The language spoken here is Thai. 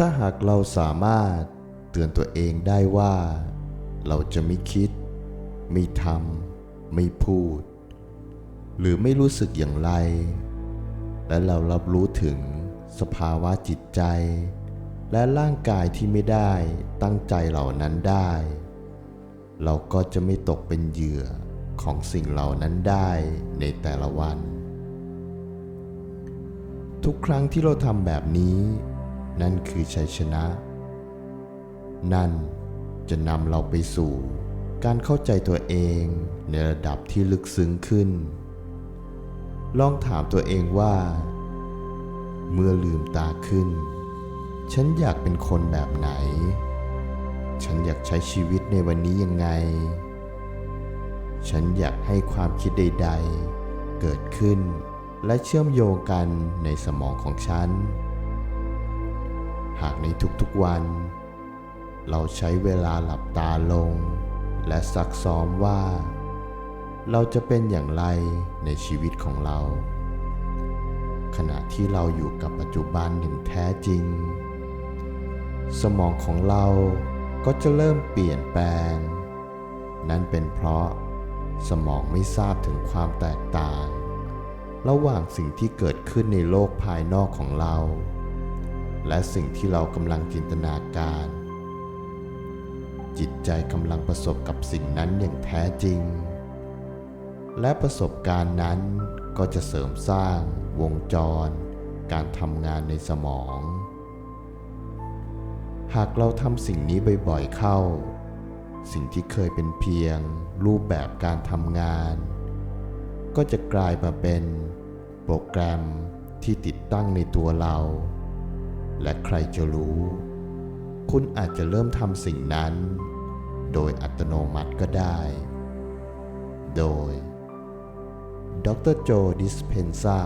ถ้าหากเราสามารถเตือนตัวเองได้ว่า เราจะไม่คิด ไม่ทำไม่พูด หรือไม่รู้สึกอย่างไร และเรารับรู้ถึงสภาวะจิตใจ และร่างกายที่ไม่ได้ตั้งใจเหล่านั้นได้ เราก็จะไม่ตกเป็นเหยื่อของสิ่งเหล่านั้นได้ในแต่ละวัน ทุกครั้งที่เราทำแบบนี้ นั่นคือชัยชนะ นั่นจะนำเราไปสู่ การเข้าใจตัวเองในระดับที่ลึกซึ้งขึ้น ลองถามตัวเองว่า เมื่อลืมตาขึ้น ฉันอยากเป็นคนแบบไหน ฉันอยากใช้ชีวิตในวันนี้ยังไง ฉันอยากให้ความคิดใด ๆ เกิดขึ้นและเชื่อมโยงกันในสมองของฉัน หากในทุกๆวัน เราใช้เวลาหลับตาลง และซักซ้อมว่า เราจะเป็นอย่างไรในชีวิตของเรา ขณะที่เราอยู่กับปัจจุบันอย่างแท้จริง สมองของเราก็จะเริ่มเปลี่ยนแปลง นั่นเป็นเพราะสมองไม่ทราบถึงความแตกต่าง ระหว่างสิ่งที่เกิดขึ้นในโลกภายนอกของเรา และสิ่งที่เรากำลังจินตนาการ จิตใจกำลังประสบกับสิ่งนั้นอย่างแท้จริง และประสบการณ์นั้นก็จะเสริมสร้าง วงจร การทำงานในสมอง หากเราทำสิ่งนี้บ่อยๆเข้า สิ่งที่เคยเป็นเพียง รูปแบบการทำงาน ก็จะกลายมาเป็น โปรแกรมที่ติดตั้งในตัวเรา และใครจะรู้ คุณอาจจะเริ่มทำสิ่งนั้น โดยอัตโนมัติก็ได้ โดย ดรโจดิสเพนซา